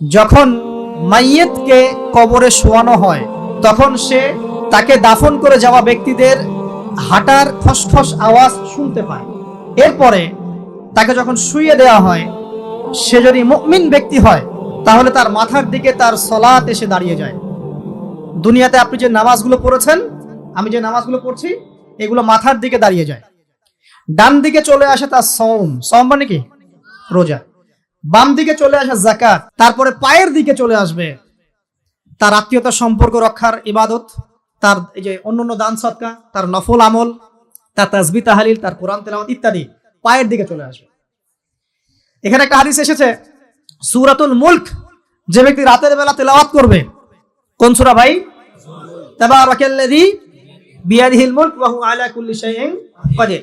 যখন মাইয়েতকে কবরে শোয়ানো হয়, তখন সে তাকে দাফন করে যাওয়া ব্যক্তিদের হাঁটার খসখস আওয়াজ শুনতে পায়। এরপরে তাকে যখন শুইয়ে দেওয়া হয়, সে যদি মুমিন ব্যক্তি হয়, তাহলে তার মাথার দিকে তার সলাত এসে দাঁড়িয়ে যায়। দুনিয়াতে আপনি যে নামাজগুলো পড়েছেন, আমি যে নামাজগুলো পড়ছি, এগুলো মাথার দিকে দাঁড়িয়ে যায়। ডান দিকে চলে আসে তার সম সম মানে কি? রোজা। বাম দিকে চলে আসে জাকাত তারপরে পায়ের দিকে চলে আসবে। তার আত্মীয়তার সম্পর্ক রক্ষার ইবাদত, তার এই যে অন্যান্য দান সৎকা, তার নফল আমল, তার তাজবি তাহালিল, তার কোরআন তেলাওয়াত ইত্যাদি পায়ের দিকে চলে আসবে। এখানে একটা হাদিস এসেছে, সুরাতুল মুল্ক, যে ব্যক্তি রাতের বেলা তেলাওয়াত করবে, কোন সূরা ভাই? তাবারাকাল্লাযী বিয়াদিহিল মুলক ওয়া হুয়া আলা কুল্লি শাইইন কাদির।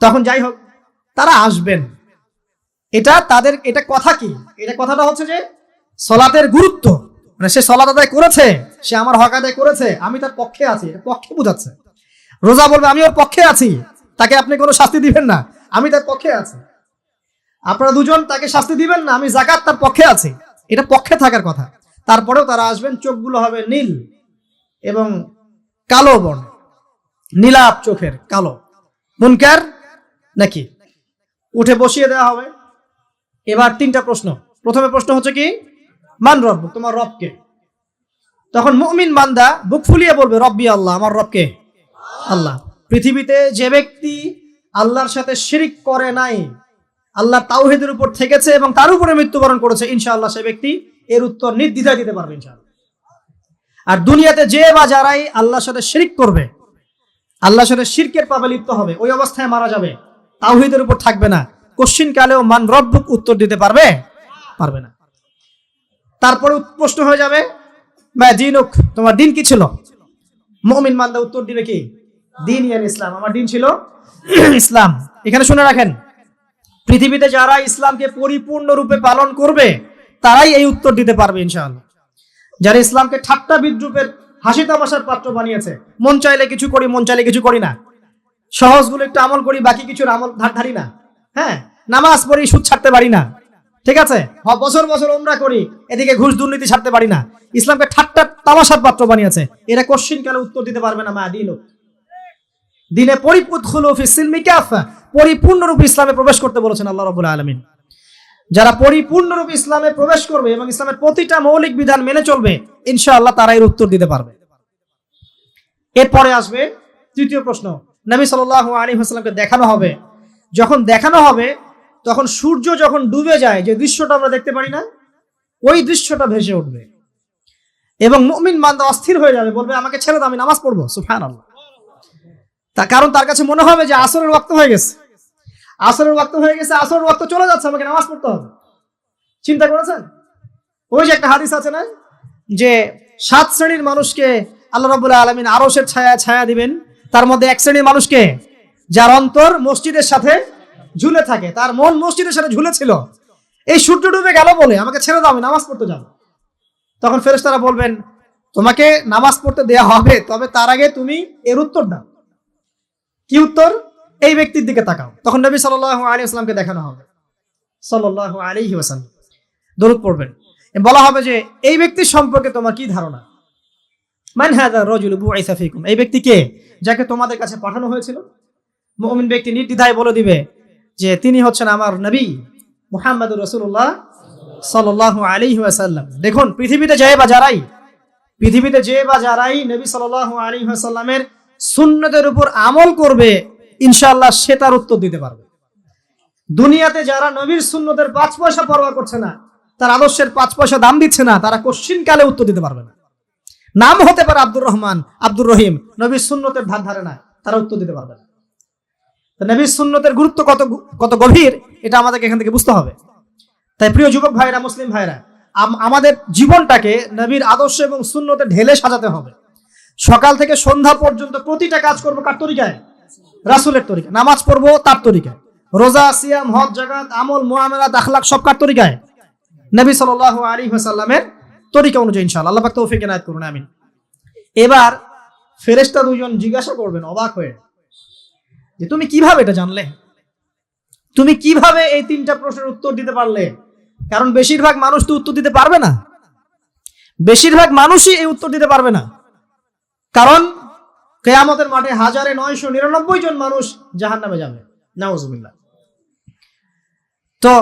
তখন যাই হোক, তারা আসবেন। এটা তাদের, এটা কথা কি? এটা কথাটা হচ্ছে যে, সলাতের গুরুত্ব। মানে সে সলাত আদায় করেছে, সে আমার হক আদায় করেছে, আমি তার পক্ষে আছি পক্ষে বোঝাচ্ছে। রোজা বলবে, আমি ওর পক্ষে আছি, তাকে আপনি কোনো শাস্তি দিবেন না, আমি তার পক্ষে আছি। আপনারা দুজন তাকে শাস্তি দিবেন না, আমি জাকাত তার পক্ষে আছি। এটা পক্ষে থাকার কথা। তারপরেও তারা আসবেন, চোখগুলো হবে নীল এবং কালো বর্ণ। নীলাপ চোখের কালো। মুনকার নাকি? উঠে বসিয়ে দেওয়া হবে। এবার তিনটা প্রশ্ন। প্রথমে প্রশ্ন হচ্ছে কি? মান রব, তোমার রবকে তখন মুমিন বান্দা বুক ফুলিয়ে বলবে, রব্বি আল্লাহ, আমার রবকে আল্লাহ। পৃথিবীতে যে ব্যক্তি আল্লাহর সাথে শিরিক করে নাই, আল্লাহ তাওহিদের উপর থেকেছে এবং তার উপরে মৃত্যুবরণ করেছে, ইনশাআল্লাহ সে ব্যক্তি এর উত্তর নির্দ্বিধায় দিতে পারবে, ইনশাআল্লাহ। আর দুনিয়াতে যে বা যারাই আল্লাহর সাথে শিরিক করবে, আল্লাহর সাথে শিরকের পাবে লিপ্ত হবে, ওই অবস্থায় মারা যাবে। তাওহিদের উপর থাকবে না। কোশ্চিন কালেও মান রব্বুক উত্তর দিতে পারবে? পারবে না। তারপরে প্রশ্ন হয়ে যাবে দিনুক তোমার দিন কি ছিল? মুমিন মান্দা উত্তর দিবে কি? দিন ইসলাম। আমার দিন ছিল ইসলাম। এখানে শুনে রাখেন, পৃথিবীতে যারা ইসলামকে পরিপূর্ণরূপে পালন করবে, তারাই এই উত্তর দিতে পারবে ইনশাআল্লাহ। যারা ইসলামকে ঠাট্টা বিদ্রুপের হাসি তামাশার পাত্র বানিয়েছে, মন চাইলে কিছু করি, মন চাইলে কিছু করি না। সহজগুলো একটু আমল করি, বাকি কিছুর আমল ধারি না। হ্যাঁ? নামাজ পড়ি, সুদ ছাড়তে পারি না। ঠিক আছে? বছর বছর ওমরা করি, এদিকে ঘুষ দুর্নীতি ছাড়তে পারি না। ইসলামকে ঠাট্টা তামাশার পাত্র বানিয়েছে। এরা কোশ্চিন কালে উত্তর দিতে পারবে না, মা দিন? দিনে পরিপূর্ণরূপে ইসলামে প্রবেশ করতে বলেছেন আল্লাহ রাব্বুল আলামিন। যারা পরিপূর্ণরূপে ইসলামে প্রবেশ করবে এবং ইসলামের প্রতিটা মৌলিক বিধান মেনে চলবে, ইনশাআল্লাহ তারা এর উত্তর দিতে পারবে। এরপরে আসবে তৃতীয় প্রশ্ন। নবী সাল্লাল্লাহু আলাইহি ওয়াসাল্লামকে দেখানো হবে। যখন দেখানো হবে, তখন সূর্য যখন ডুবে যায়, যে দৃশ্যটা আমরা দেখতে পারি না, ওই দৃশ্যটা ভেসে উঠবে। এবং মুমিন বান্দা অস্থির হয়ে যাবে, বলবে, আমাকে ছেড়ে দাও, আমি নামাজ পড়ব। সুবহানাল্লাহ। তা কারণ তার কাছে মনে হবে যে আসরের ওয়াক্ত হয়ে গেছে। আসরের ওয়াক্ত হয়ে গেছে, আসরের ওয়াক্ত চলে যাচ্ছে, আমাকে নামাজ পড়তে হবে। চিন্তা করেছেন? ওই যে একটা হাদিস আছে না, যে সাত শ্রেণির মানুষকে আল্লাহ রাবুল্লাহ আলমিন আরসের ছায়া ছায়া দিবেন। তার মধ্যে এক শ্রেণির মানুষকে যার অন্তর মসজিদের সাথে ঝুলে থাকে, তার মন মসজিদের সাথে ঝুলেছিল। এই সূর্য ডুবে গেল বলে আমাকে ছেড়ে দাও, আমি নামাজ পড়তে যাব। তখন ফেরেশতারা বলবেন, তোমাকে নামাজ পড়তে দেয়া হবে, তবে তার আগে তুমি এর উত্তর দাও। কি উত্তর? এই ব্যক্তির দিকে তাকাও। তখন নবী সাল্লাল্লাহু আলাইহি ওয়াসাল্লামকে দেখানো হবে। সাল্লাল্লাহু আলাইহি ওয়াসাল্লাম। দরুদ পড়বেন। বলা হবে যে, এই ব্যক্তির সম্পর্কে তোমার কি ধারণা? মান হ্যাঁ রাজুল এই ব্যক্তি কে? যাকে তোমাদের কাছে পাঠানো হয়েছিল। মুমিন ব্যক্তি নির্দ্বিধায় বলে দিবে যে তিনি হচ্ছেন আমার নবী মুহাম্মদুর রাসূলুল্লাহ সাল্লাল্লাহু আলাইহি ওয়াসাল্লাম। দেখুন, পৃথিবীতে যে বা যারাই, পৃথিবীতে যে বা যারাই নবী সাল্লাল্লাহু আলী ওয়াসাল্লামের সুন্নতের উপর আমল করবে, ইনশাআল্লাহ সে তার উত্তর দিতে পারবে। দুনিয়াতে যারা নবীর সুন্নতের পাঁচ পয়সা পরোয়া করছে না, তার আদর্শের পাঁচ পয়সা দাম দিচ্ছে না, তারা কোশ্চিন কালে উত্তর দিতে পারবে না। নাম হতে পারে আব্দুর রহমান, আব্দুর রহিম। নবী সুন্নতের ধার ধারে না তারা উত্তর দিতে পারবে না। তো নবীর সুন্নতের গুরুত্ব কত কত গভীর, এটা আমাদেরকে এখান থেকে বুঝতে হবে। তাই প্রিয় যুবক ভাইরা, মুসলিম ভাইরা আমাদের জীবনটাকে নবীর আদর্শ এবং সুন্নতে ঢেলে সাজাতে হবে। সকাল থেকে সন্ধ্যা পর্যন্ত প্রতিটা কাজ করব কার তরিকায়? রাসুলের তরিকা নামাজ পড়ব তার তরিকায়। রোজা, সিয়াম, হজ জাগাত আমল মোয়ামেলা দাখলাক সব কার তরিকায়? নবী সাল আলী সাল্লামের তরিকা অনুযায়ী ইনশাল্লাহ আল্লাহ পাক তৌফিক করুন, আমিন। এবার ফেরেশতা দুজন জিজ্ঞাসা করবেন, অবাক হয়ে, যে তুমি কীভাবে এটা জানলে? তুমি কীভাবে এই তিনটা প্রশ্নের উত্তর দিতে পারলে? কারণ বেশিরভাগ মানুষ তো উত্তর দিতে পারবে না। বেশিরভাগ মানুষই এই উত্তর দিতে পারবে না। কারণ কেয়ামতের মাঠে হাজারে নয়শো নিরানব্বই জন মানুষ জাহান নামে যাবে। নাউজুবিল্লাহ। তো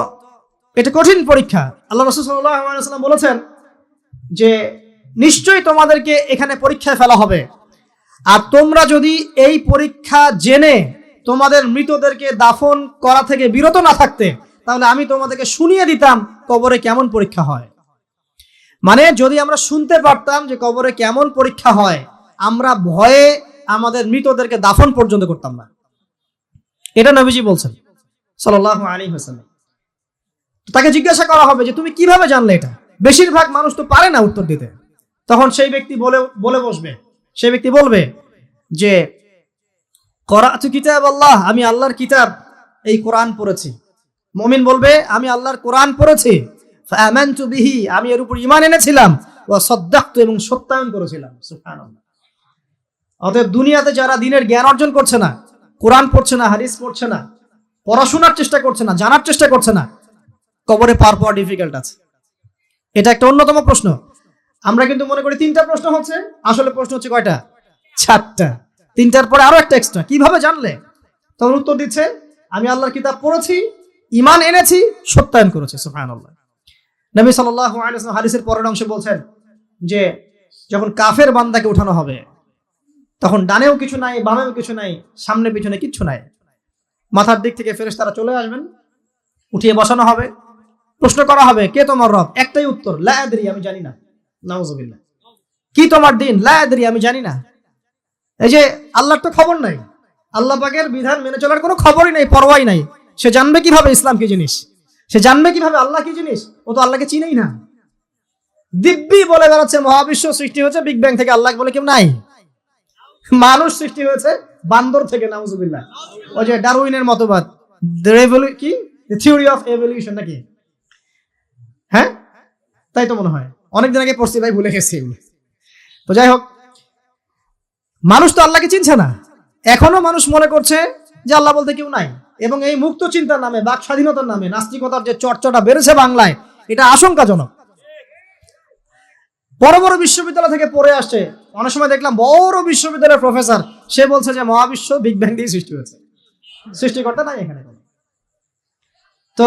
এটা কঠিন পরীক্ষা। আল্লাহ রসুল সাল্লাম বলেছেন যে নিশ্চয়ই তোমাদেরকে এখানে পরীক্ষায় ফেলা হবে। আর তোমরা যদি এই পরীক্ষা জেনে তোমাদের মৃতদেরকে দাফন করা থেকে বিরত না থাকতে, তাহলে আমি তোমাদেরকে শুনিয়ে দিতাম কবরে কেমন পরীক্ষা হয়। মানে যদি আমরা শুনতে পারতাম যে কবরে কেমন পরীক্ষা হয়, আমরা ভয়ে আমাদের মৃতদেরকে দাফন পর্যন্ত করতাম না। এটা নবীজি বলছেন সাল্লাহ আলী হাসাল্লাম তাকে জিজ্ঞাসা করা হবে যে, তুমি কীভাবে জানলে এটা? বেশিরভাগ মানুষ তো পারে না উত্তর দিতে। তখন সেই ব্যক্তি বলে বলে বসবে। সেই ব্যক্তি বলবে যে, করাতু কিতাব আল্লাহ, আমি আল্লাহর কিতাব, এই কোরআন পড়েছি। মমিন বলবে, আমি আল্লাহর কোরআন পড়েছি। বিহি, আমি এর উপর ইমান এনেছিলাম। ওয়া সাদ্দাকতু, এবং সত্যায়ন করেছিলাম। অতএব দুনিয়াতে যারা দিনের জ্ঞান অর্জন করছে না, কোরআন পড়ছে না, হাদিস পড়ছে না, পড়াশোনার চেষ্টা করছে না, জানার চেষ্টা করছে না, কবরে পার পাওয়া ডিফিকাল্ট আছে। এটা একটা অন্যতম প্রশ্ন। আমরা কিন্তু মনে করি তিনটা প্রশ্ন হচ্ছে, আসলে প্রশ্ন হচ্ছে কয়টা? চারটা। তিনটার পরে আরও একটা এক্সট্রা কীভাবে জানলে? তখন উত্তর দিচ্ছে, আমি আল্লাহর কিতাব পড়েছি ইমান এনেছি, সত্যায়ন করেছি, সুবহানাল্লাহ। নবী ওয়াসাল্লাম হাদিসের পরের অংশে বলছেন যে, যখন কাফের বান্দাকে উঠানো হবে, তখন ডানেও কিছু নাই, বামেও কিছু নাই, সামনে পিছনে কিচ্ছু নাই। মাথার দিক থেকে ফেরেস তারা চলে আসবেন, উঠিয়ে বসানো হবে। প্রশ্ন করা হবে, কে তোমার রব? একটাই উত্তর, লা আদরি, আমি জানি না। নাউজুবিল্লাহ। কি তোমার দিন? লা আদরি, আমি জানি না। এই যে, আল্লাহর তো খবর নাই। আল্লাহ পাকের বিধান মেনে চলার কোনো খবরই নাই, পরোয়াই নাই। সে জানবে কীভাবে ইসলাম কি জিনিস? সে জানবে কীভাবে আল্লাহ কি জিনিস? ও তো আল্লাহকে চিনেই না। দিব্যি বলে বেড়াচ্ছে, মহাবিশ্ব সৃষ্টি হয়েছে বিগ ব্যাং থেকে আল্লাহ বলে কেউ নাই। মানুষ সৃষ্টি হয়েছে, বান্দর থেকে, নাউজুবিল্লাহ। ওই যে, ডারউইনের মতবাদ। কি? থিওরি অফ এভলিউশন নাকি? হ্যাঁ? তাই তো মনে হয়। অনেকদিন আগে পড়ছি, ভাই ভুলে গেছি তো যাই হোক, মানুষ তো আল্লাহকে চিনছে না। এখনও মানুষ মনে করছে যে আল্লাহ বলতে কেউ নাই। এবং এই মুক্ত চিন্তার নামে, বাক স্বাধীনতার নামে, নাস্তিকতার যে চর্চাটা বেড়েছে বাংলায়, এটা আশঙ্কাজনক। বড় বড় বিশ্ববিদ্যালয় থেকে পড়ে আসছে অনেক সময় দেখলাম বড় বিশ্ববিদ্যালয়ের প্রফেসর, সে বলছে যে মহাবিশ্ব বিগ ব্যাং দিয়ে সৃষ্টি হয়েছে। সৃষ্টিকর্তা নাই এখানে তো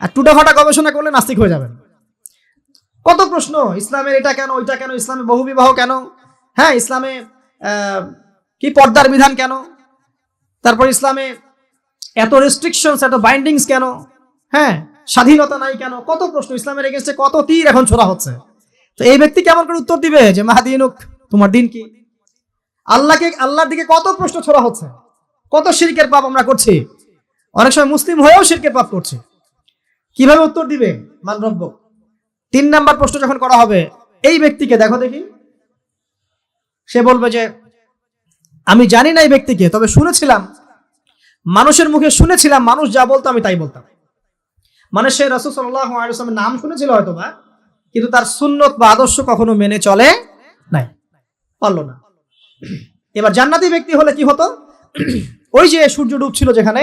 আর টুটাফাটা গবেষণা করলে নাস্তিক হয়ে যাবেন। কত প্রশ্ন, ইসলামের এটা কেন, ওইটা কেন, ইসলামে বহু বিবাহ কেন? হ্যাঁ ইসলামে কি পর্দার বিধান কেন? তারপর ইসলামে এত রেস্ট্রিকশনস এত বাইন্ডিংস কেন? হ্যাঁ স্বাধীনতা নাই কেন? কত প্রশ্ন, ইসলামের এগেনস্টে কত তীর এখন ছোড়া হচ্ছে? তো এই ব্যক্তি কেমন করে উত্তর দিবে যে মাহাদিনুক তোমার দিন কি? আল্লাহকে, আল্লাহর দিকে কত প্রশ্ন ছোড়া হচ্ছে? কত শিরকের পাপ আমরা করছি? অনেক সময় মুসলিম হয়েও শিরকের পাপ করছি। কীভাবে উত্তর দিবে? মানরব্য তিন নাম্বার প্রশ্ন যখন করা হবে, এই ব্যক্তিকে, দেখো দেখি। সে বলবে যে, আমি জানি না এই ব্যক্তিকে, তবে শুনেছিলাম। মানুষের মুখে শুনেছিলাম, মানুষ যা বলতো আমি তাই বলতাম। মানে সে রসুল সাল্লামের নাম শুনেছিল হয়তো বা, কিন্তু তার সুন্নত বা আদর্শ কখনো মেনে চলে নাই, পারল না। এবার জান্নাতি ব্যক্তি হলে কি হতো? ওই যে সূর্য ডুবছিল যেখানে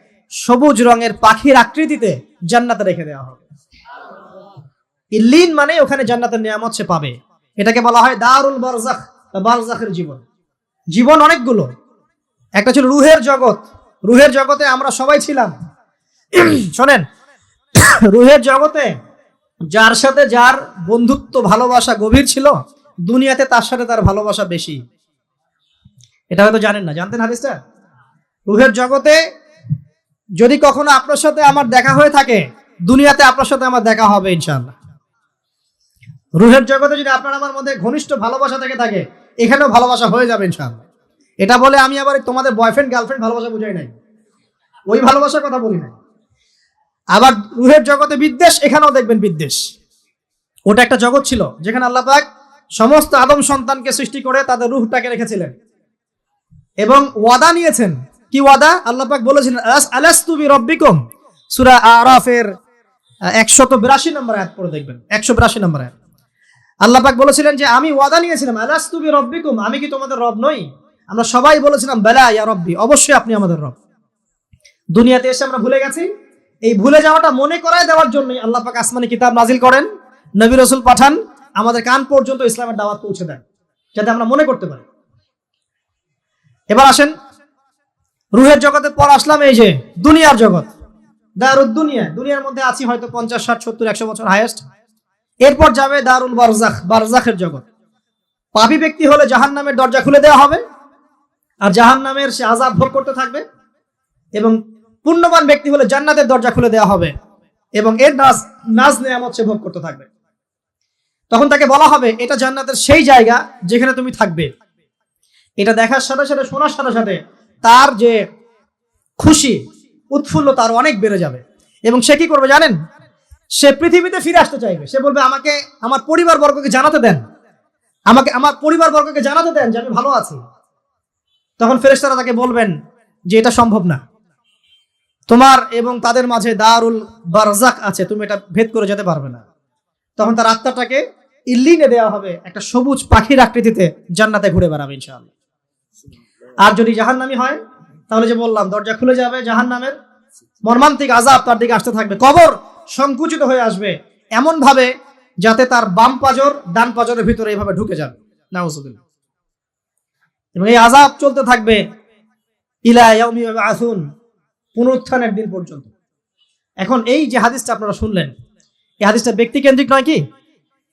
সবুজ রঙের পাখির আকৃতিতে জান্নাতে রেখে দেওয়া হবে। ইল্লিন মানে ওখানে জান্নাতের নিয়ামত সে পাবে। এটাকে বলা হয় দারুল বারজাখ বা বারজাখের জীবন। জীবন অনেকগুলো। একটা ছিল রুহের জগৎ। রুহের জগতে আমরা সবাই ছিলাম। শোনেন, রুহের জগতে যার সাথে যার বন্ধুত্ব, ভালোবাসা গভীর ছিল, দুনিয়াতে তার সাথে তার ভালোবাসা বেশি। এটা হয়তো জানেন না। জানতেন হাদিসটা? রুহের জগতে যদি কখনো আপনার সাথে আমার দেখা হয়ে থাকে, দুনিয়াতে আপনার সাথে আমার দেখা হবে, ইনশাআল্লাহ। রুহের জগতে যদি আপনার আমার মধ্যে ঘনিষ্ঠ ভালোবাসা থেকে থাকে, এখানেও ভালোবাসা হয়ে যাবে, ইনশাআল্লাহ। এটা বলে আমি আবার তোমাদের বয়ফ্রেন্ড গার্লফ্রেন্ড ভালোবাসা বুঝাই নাই। ওই ভালোবাসার কথা বলি নাই। আবার রুহের জগতে বিদ্বেষ, এখানেও দেখবেন বিদ্বেষ। ওটা একটা জগৎ ছিল, যেখানে আল্লাহ পাক সমস্ত আদম সন্তানকে সৃষ্টি করে তাদের রুহটাকে রেখেছিলেন। এবং ওয়াদা নিয়েছেন কি ওয়াদা? আল্লাহ পাক বলেছিলেন "আলাস- বি রব্বিকুম সূরা আরাফের একশত বিরাশি নম্বর আয়াত পড়ে দেখবেন একশো বিরাশি নম্বর আয়াত। আল্লাহ পাক বলেছিলেন যে, আমি ওয়াদা নিয়েছিলাম, আলাস্তু বি রব্বিকুম আমি কি তোমাদের রব নই? আমরা সবাই বলেছিলাম, বেলা ইয়া রব্বি অবশ্যই আপনি আমাদের রব। দুনিয়াতে এসে আমরা ভুলে গেছি। এই ভুলে যাওয়াটা মনে করায় দেওয়ার জন্যই আল্লাহ পাক আসমানি কিতাব নাজিল করেন, নবী রসুল পাঠান, আমাদের কান পর্যন্ত ইসলামের দাওয়াত পৌঁছে দেন, যাতে আমরা মনে করতে পারি। এবার আসেন রুহের জগতে পর আসলাম এই যে, দুনিয়ার জগৎ। দারুদ দুনিয়া, দুনিয়ার মধ্যে আছি হয়তো পঞ্চাশ, ষাট, সত্তর, একশো বছর হায়েস্ট এরপর যাবে দারুল বারজাখ, বারজাখের জগৎ। পাপি ব্যক্তি হলে জাহান নামের দরজা খুলে দেওয়া হবে, আর জাহান নামের সে আজাব ভোগ করতে থাকবে, এবং পুণ্যবান ব্যক্তি হলে জান্নাতের দরজা খুলে দেওয়া হবে, এবং এর নাজ নাজ নেয়ামত সে ভোগ করতে থাকবে। তখন তাকে বলা হবে, এটা জান্নাতের সেই জায়গা যেখানে তুমি থাকবে। এটা দেখার সাথে সাথে, শোনার সাথে সাথে তার যে খুশি উৎফুল্ল তার অনেক বেড়ে যাবে। এবং সে কি করবে জানেন? সে পৃথিবীতে ফিরে আসতে চাইবে। সে বলবে, আমাকে আমার পরিবার বর্গকে জানাতে দেন। আমাকে, আমার পরিবার বর্গকে জানাতে দেন যে আমি ভালো আছি। তখন ফেরেশতারা তাকে বলবেন যে, এটা সম্ভব না। তোমার এবং তাদের মাঝে দারুল বারজাক আছে, তুমি এটা ভেদ করে যেতে পারবে না। তখন তার আত্মাটাকে ইল্লিনে দেওয়া হবে, একটা সবুজ পাখির আকৃতিতে জান্নাতে ঘুরে বেড়াবে ইনশাআল্লাহ। আর যদি জাহান্নামি হয়, তাহলে যে বললাম, দরজা খুলে যাবে জাহান্নামের। মর্মান্তিক আজাব তার দিকে আসতে থাকবে। কবর সংকুচিত হয়ে আসবে এমন ভাবে যাতে তার বাম পাজর, ডান পাজরের ভিতরে এইভাবে ঢুকে যাবে। নাউজুবিল্লাহ। এবং এই আজাব চলতে থাকবে ইলা আসুন পুনরুত্থানের দিন পর্যন্ত। এখন এই যে হাদিসটা আপনারা শুনলেন, এই হাদিসটা ব্যক্তি কেন্দ্রিক নয় কি?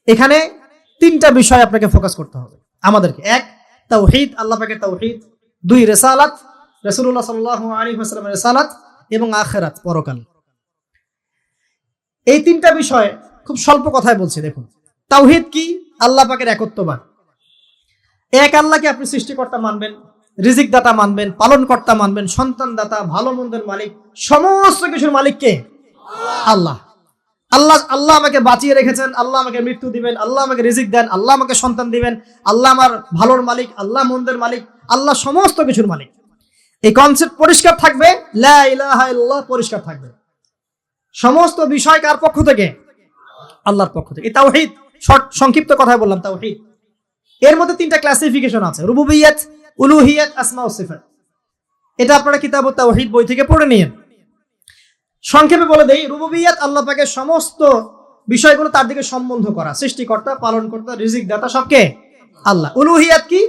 এখানে তিনটা বিষয় আপনাকে ফোকাস করতে হবে। আমাদেরকে। এক তাও তাওহীদ, আল্লাহ পাকের তাওহীদ। দুই রেসালাত, রাসূলুল্লাহ সাল্লাল্লাহু আলাইহি ওয়াসাল্লামের রেসালাত এবং আখিরাত, পরকাল। এই তিনটা বিষয় খুব স্বল্প কথায় বলছি, দেখুন। তাওহীদ কি? আল্লাহ পাকের একত্ববাদ। এক আল্লাহকে আপনি সৃষ্টিকর্তা মানবেন রিজিক দাতা মানবেন পালন কর্তা মানবেন সন্তান দাতা ভালো মন্দের মালিক, সমস্ত কিছুর মালিক কে? আল্লাহ। আল্লাহ আল্লাহ আমাকে বাঁচিয়ে রেখেছেন, আল্লাহ আমাকে মৃত্যু দিবেন, আল্লাহ আমাকে রিজিক দেন, আল্লাহ আমাকে সন্তান দিবেন, আল্লাহ আমার ভালোর মালিক, আল্লাহ মন্দের মালিক আল্লাহ সমস্ত কিছুর মালিক। এই কনসেপ্ট পরিষ্কার থাকবে? পরিষ্কার থাকবে। সমস্ত বিষয় কার পক্ষ থেকে? আল্লাহর পক্ষ থেকে। তাওহীদ, শর্ট, সংক্ষিপ্ত কথায় বললাম, তাওহীদ। এর মধ্যে তিনটা ক্লাসিফিকেশন আছে, রুবুবিয়াত, উলুহিয়াত, আসমা সিফাত। এটা আপনারা কিতাব তাওহীদ বই থেকে পড়ে নিয়েন। সংক্ষেপে বলে দেই, রুবুবিয়াত আল্লাহ পাকের সমস্ত বিষয়গুলো তার দিকে সম্বন্ধ করা, সৃষ্টিকর্তা, পালনকর্তা রিজিক দাতা সবকে আল্লাহ। উলুহিয়াত কি?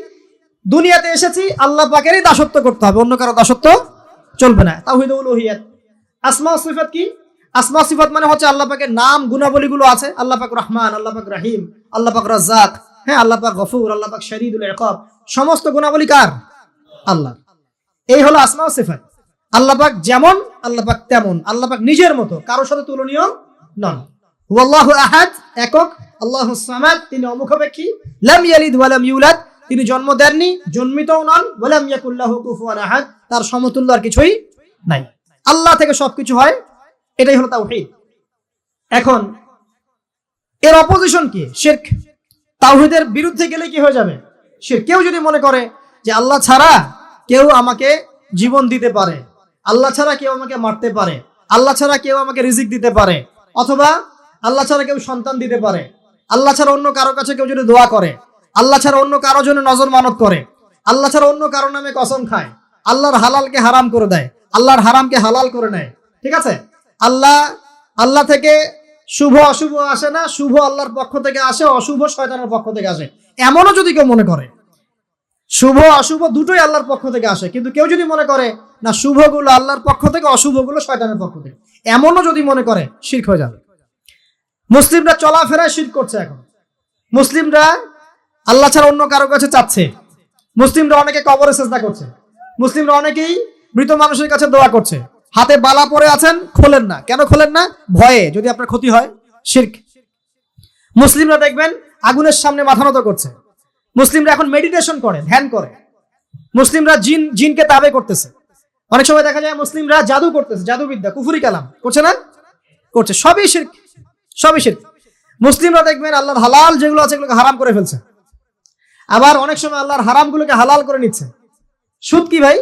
দুনিয়াতে এসেছি, আল্লাহ পাকেরই দাসত্ব করতে হবে, অন্য কারও দাসত্ব চলবে না। উলুহিয়াত। আসমা সিফাত কি? আসমা সিফাত মানে হচ্ছে আল্লাহ পাকের নাম, গুণাবলীগুলো আছে। আল্লাহ পাক রহমান, আল্লাহ পাক রাহিম, আল্লাহ পাক রাজ্জাক হ্যাঁ আল্লাহ পাক গফুর, আল্লাহ পাক শরীদুল ইকাব সমস্ত গুণাবলী কার? আল্লাহ। এই হলো আসমা সিফাত। আল্লাহ পাক যেমন, আল্লাহ পাক তেমন। আল্লাহ পাক নিজের মতো, কারোর সাথে তুলনীয় নন। হুয়াল্লাহু আহাদ, একক। আল্লাহু সামাদ, তিনি অমুখাপেক্ষী। লাম ইয়ালিদ ওয়া লাম ইউলাদ। তিনি জন্ম দেননি, জন্মিতও নন ওয়া লাম ইয়াকুল্লাহু কুফুয়ান আহাদ, তার সমতুল্য আর কিছুই নাই। আল্লাহ থেকে সবকিছু হয়, এটাই হলো তাওহীদ। এখন, এর অপোজিশন কি? শিরক। তাওহীদের বিরুদ্ধে গেলে কি হয়ে যাবে? শিরক। কেউ যদি মনে করে যে আল্লাহ ছাড়া কেউ আমাকে জীবন দিতে পারে, আল্লাহ ছাড়া কেউ আমাকে মারতে পারে, আল্লাহ ছাড়া কেউ আমাকে রিজিক দিতে পারে, অথবা আল্লাহ ছাড়া কেউ সন্তান দিতে পারে, আল্লাহ ছাড়া অন্য কারও কাছে কেউ যদি দোয়া করে আল্লাহ ছাড়া অন্য কারও জন্য নজর মানত করে। আল্লাহ ছাড়া অন্য কারও নামে কসম খায়। আল্লাহর হালালকে হারাম করে দেয়। আল্লাহর হারামকে হালাল করে নেয়। ঠিক আছে? আল্লাহ আল্লাহ থেকে শুভ অশুভ আসে না, শুভ আল্লাহর পক্ষ থেকে আসে, অশুভ শয়তানের পক্ষ থেকে আসে। এমনও যদি কেউ মনে করে, শুভ, অশুভ দুটোই আল্লাহর পক্ষ থেকে আসে, কিন্তু কেউ যদি মনে করে, না, শুভগুলো আল্লাহর পক্ষ থেকে, অশুভগুলো শয়তানের পক্ষ থেকে। এমনও যদি মনে করে, শির্ক হয়ে যাবে। মুসলিমরা চলাফেরায় শির্ক করছে এখন। মুসলিমরা আল্লাহ ছাড়া অন্য কারও কাছে চাচ্ছে। মুসলিমরা অনেকে কবরে চেষ্টা করছে। মুসলিমরা অনেকেই মৃত মানুষের কাছে দোয়া করছে। হাতে বালা পরে আছেন, খোলেন না। কেন খোলেন না? ভয়ে, যদি আপনার ক্ষতি হয়, শির্ক। মুসলিমরা দেখবেন আগুনের সামনে মাথা নত করছে। মুসলিমরা এখন মেডিটেশন করে, ধ্যান করে। মুসলিমরা জিন, জিনকে তাবে করতেছে। অনেক সময় দেখা যায় মুসলিমরা জাদু করতেছে, জাদুবিদ্যা, কুফুরি কালাম। করছে না? করছে। সবই শিরক। সবই শিরক। মুসলিমরা দেখবেন আল্লাহর হালাল যেগুলো আছে, এগুলোকে হারাম করে ফেলছে। আবার অনেক সময় আল্লাহর হারামগুলোকে হালাল করে নিচ্ছে। সুদ কি ভাই?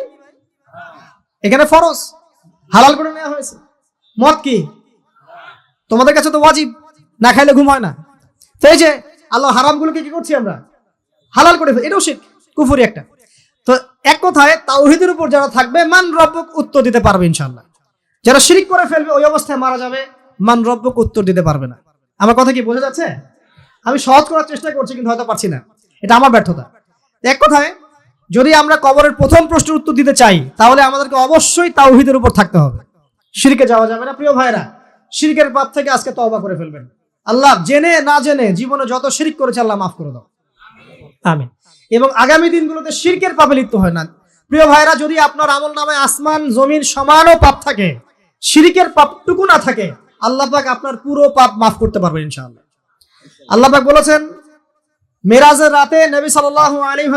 এখানে ফরজ। হালাল করে নেওয়া হয়েছে। মদ কি? তোমাদের কাছে তো ওয়াজিব। না খাইলে ঘুম হয় না। তো এই যে আল্লাহ হারামগুলোকে কি করছি আমরা? হালাল করে এটাও শিখ কুফুরি একটা। তো এক কথায় তাওহিদের উপর যারা থাকবে, মান রব্বক উত্তর দিতে পারবে ইনশাল্লাহ যারা শিরিক করে ফেলবে, ওই অবস্থায় মারা যাবে, মান রব্বক উত্তর দিতে পারবে না। আমার কথা কি বোঝা যাচ্ছে? আমি সহজ করার চেষ্টা করছি, কিন্তু হয়তো পারছি না। এটা আমার ব্যর্থতা। এক কথায়, যদি আমরা কবরের প্রথম প্রশ্নের উত্তর দিতে চাই, তাহলে আমাদেরকে অবশ্যই তাওহিদের উপর থাকতে হবে। শিরিকে যাওয়া যাবে না, প্রিয় ভাইরা শিরিকের পাপ থেকে আজকে তওবা করে ফেলবেন। আল্লাহ জেনে না জেনে জীবনে যত শিরিক করেছে, আল্লাহ মাফ করে দাও। আমিন। এবং আগামী দিনগুলোতে শিরকের পাপে লিপ্ত হয় না। প্রিয় ভাইরা যদি আপনার আমল নামায় আসমান, জমিন সমানও পাপ থাকে, শিরিকের পাপটুকু না থাকে, আল্লাহ পাক আপনার পুরো পাপ মাফ করতে পারবেন ইনশাআল্লাহ। আল্লাহ পাক বলেছেন মেরাজের রাতে নবী সাল্লাল্লাহু আলাইহি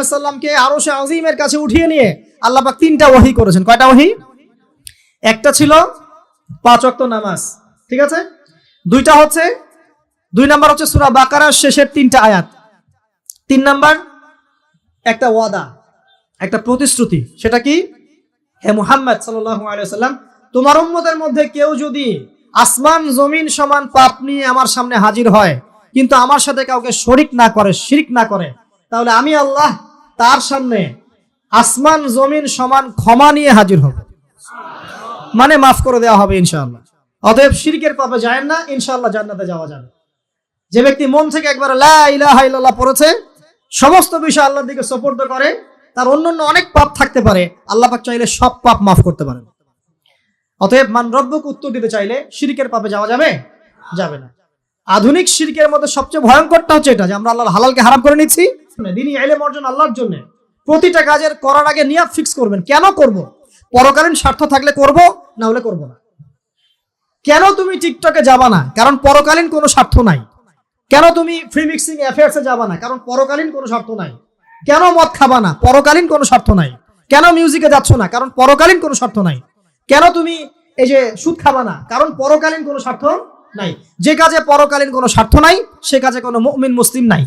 আরও সে আজিমের কাছে উঠিয়ে নিয়ে আল্লাহ পাক তিনটা ওহি করেছেন। কয়টা ওহি একটা ছিল পাঁচ ওয়াক্ত নামাজ, ঠিক আছে? দুইটা হচ্ছে, দুই নাম্বার হচ্ছে সুরা বাকারার শেষের তিনটা আয়াত। তিন নাম্বার, একটা ওয়াদা, একটা প্রতিশ্রুতি। সেটা কি? হে মুহাম্মদ সাল্লাল্লাহু আলাইহি সাল্লাম তোমার উম্মতের মধ্যে কেউ যদি আসমান জমিন সমান পাপ নিয়ে আমার সামনে হাজির হয় কিন্তু আমার সাথে কাউকে শরিক না করে, শিরিক না করে, তাহলে আমি আল্লাহ তার সামনে আসমান, জমিন সমান ক্ষমা নিয়ে হাজির হব। মানে মাফ করে দেওয়া হবে ইনশাআল্লাহ। অতএব শিরিকের পাপে যায় না, ইনশাআল্লাহ জান্নাতে যাওয়া যাবে। যে ব্যক্তি মন থেকে একবার লা ইলাহা ইল্লাল্লাহ পড়েছে, সমস্ত বিষয় আল্লাহর দিকে সোপর্দ করে, তার অন্যান্য অনেক পাপ থাকতে পারে, আল্লাহ পাক চাইলে সব পাপ মাফ করতে পারেন। অতএব মান রব্বকে উত্তর দিতে চাইলে শিরিকের পাপে যাওয়া যাবে? যাবে না। আধুনিক শিরকের মধ্যে সবচেয়ে ভয়ঙ্করটা হচ্ছে এটা যে আমরা আল্লাহর হালালকে হারাম করে নিচ্ছি। দিনই এলেম অর্জন আল্লাহর জন্য। প্রতিটা কাজের করার আগে নিয়াত ফিক্স করবেন। কেন করব? পরকালীন স্বার্থ থাকলে করব না হলে করব না। কেন তুমি টিকটকে যাবা না? কারণ পরকালীন কোনো স্বার্থ নাই। কেন তুমি ফ্রি মিক্সিং অ্যাফেয়ার্সে যাবা না? কারণ পরকালীন কোনো স্বার্থ নাই। কেন মদ খাবা না? পরকালীন কোনো স্বার্থ নাই। কেন মিউজিকে যাচ্ছ না? কারণ পরকালীন কোনো স্বার্থ নাই। কেন তুমি এই যে সুদ খাবা না? কারণ পরকালীন কোনো স্বার্থ নাই। যে কাজে পরকালীন কোনো স্বার্থ নাই সে কাজে কোনো মুমিন মুসলিম নাই।